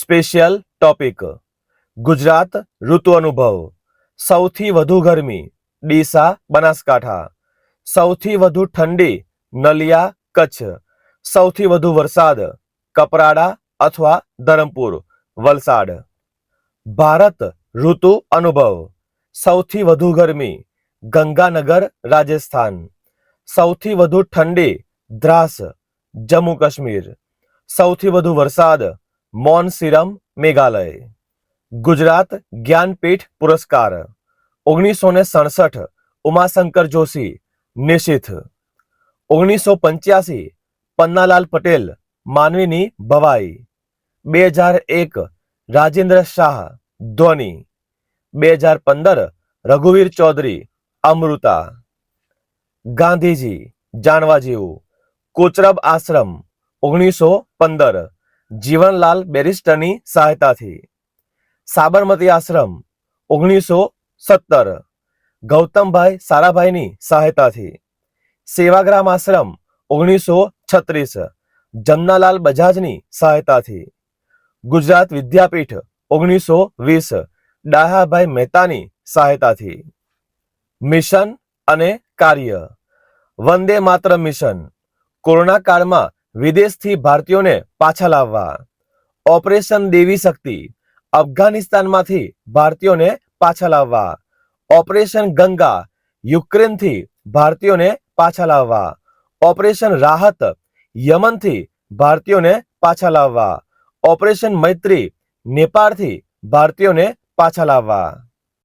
special topic Gujarat ऋतु अनुभव चौथी વધુ ગરમી દેસા બનાસકાઠા चौथी વધુ ઠંડી નલિયા કચ્છ चौथी વધુ વરસાદ કપરાડા અથવા ધરમપુર વલસાડ ભારત ઋતુ અનુભવ चौथी વધુ ગરમી ગંગાનગર રાજસ્થાન चौथी વધુ ઠંડી દ્રાસ જમ્મુ કાશ્મીર चौथी વધુ વરસાદ मौन सिरम मेघालय गुजरात ज्ञानपीठ पुरस्कार उन्नीस सौ सड़सठ उमाशंकर जोशी निशिथ उन्नीस सौ पंचासी पन्नालाल पटेल मानवीनी भवाई बे एक राजेंद्र शाह धोनी बे पंदर रघुवीर चौधरी अमृता गांधीजी जानवाजीव कोचरब आश्रम उन्नीस सौ पंदर જીવનલાલ બેરિસ્ટરની સહાયતાથી સાબરમતી આશ્રમ ઓગણીસો સત્તર ગૌતમભાઈ સારાભાઈની સહાયતાથી સેવાગ્રામ આશ્રમ ઓગણીસો છત્રીસ જમનાલાલ બજાજની સહાયતાથી ગુજરાત વિદ્યાપીઠ ઓગણીસો વીસ ડાહાભાઈ મહેતાની સહાયતાથી મિશન અને કાર્ય વંદે માત્ર મિશન કોરોના કાળમાં વિદેશથી ભારતીયોને પાછા લાવવા ઓપરેશન દેવી શક્તિ અફઘાનિસ્તાનમાંથી ભારતીયોને પાછા લાવવા ઓપરેશન ગંગા યુક્રેનથી ભારતીયોને પાછા લાવવા ઓપરેશન રાહત યમનથી ભારતીયોને પાછા લાવવા ઓપરેશન મૈત્રી નેપાળથી ભારતીયોને પાછા લાવવા